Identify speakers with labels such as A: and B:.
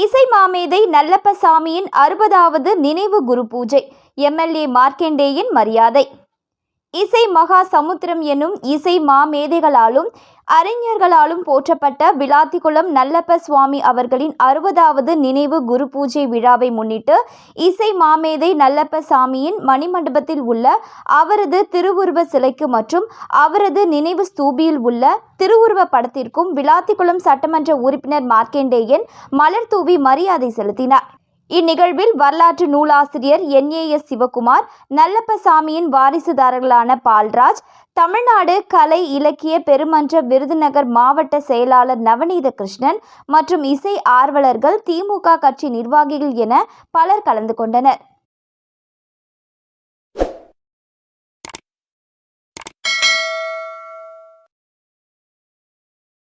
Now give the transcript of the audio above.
A: இசை மாமேதை நல்லப்பசாமியின் அறுபதாவது நினைவு குரு பூஜை எம்எல்ஏ மார்க்கெண்டேயின் மரியாதை. இசை மகா சமுத்திரம் எனும் இசை மாமேதைகளாலும் அறிஞர்களாலும் போற்றப்பட்ட விளாத்திக்குளம் நல்லப்ப சுவாமி அவர்களின் அறுபதாவது நினைவு குரு பூஜை விழாவை முன்னிட்டு இசை மாமேதை நல்லப்ப சாமியின் மணிமண்டபத்தில் உள்ள அவரது திருவுருவ சிலைக்கு மற்றும் அவரது நினைவு ஸ்தூபியில் உள்ள திருவுருவ படத்திற்கும் விளாத்திக்குளம் சட்டமன்ற உறுப்பினர் மார்க்கெண்டேயன் மலர் தூவி மரியாதை செலுத்தினார். இந்நிகழ்வில் வரலாற்று நூலாசிரியர் என்ஏஎஸ் சிவகுமார் நல்லப்பசாமியின் வாரிசுதாரர்களான பால்ராஜ் தமிழ்நாடு கலை இலக்கிய பெருமன்ற விருதுநகர் மாவட்ட செயலாளர் நவநீத கிருஷ்ணன் மற்றும் இசை ஆர்வலர்கள் திமுக கட்சி நிர்வாகிகள் என பலர் கலந்து கொண்டனர்.